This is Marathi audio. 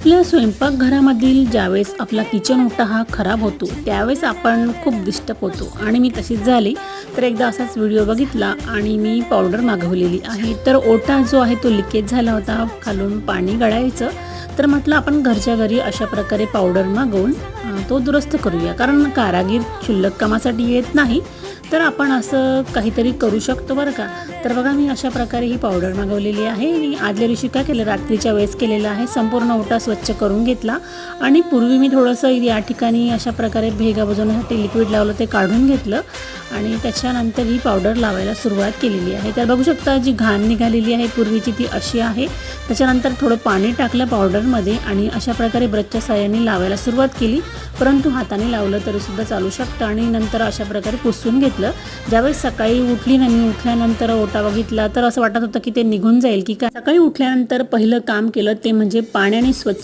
आपल्या स्वयंपाकघरामधील ज्यावेळेस आपला किचन ओटा हा खराब होतो त्यावेळेस आपण खूप डिस्टर्ब होतो. आणि मी तशीच झाली. तर एकदा असाच व्हिडिओ बघितला आणि मी पावडर मागवलेली आहे. तर ओटा जो आहे तो लिकेज झाला होता. खालून पाणी गळायचं. तर म्हटलं आपण घरच्या घरी अशा प्रकारे पावडर मागवून तो दुरुस्त करूया. कारण कारागीर क्षुल्लक कामासाठी येत नाही. तर आपण असं काहीतरी करू शकतो बरं का. तर बघा मी अशा प्रकारे ही पावडर मागवलेली आहे. आणि आदल्या दिवशी काय केलं रात्रीच्या वेळेस केलेलं आहे. संपूर्ण ओटा स्वच्छ करून घेतला आणि पूर्वी मी थोडंसं या ठिकाणी अशा प्रकारे भेगा बुजवण्यासाठी लिक्विड लावलं ते काढून घेतलं आणि त्याच्यानंतर ही पावडर लावायला सुरुवात केलेली आहे. तर बघू शकता जी घाण निघालेली आहे पूर्वीची ती अशी आहे. त्याच्यानंतर थोडं पाणी टाकलं पावडरमध्ये आणि अशा प्रकारे ब्रशच्या साह्याने लावायला सुरुवात केली. परंतु हाताने लावलं तरीसुद्धा चालू शकतं. आणि नंतर अशा प्रकारे पुसून घेतलं. ज्यावेळेस सकाळी उठली ना मी उठल्यानंतर ओटा बघितला तर असं वाटत होतं की ते निघून जाईल की काय. सकाळी उठल्यानंतर पहिलं काम केलं ते म्हणजे पाण्याने स्वच्छ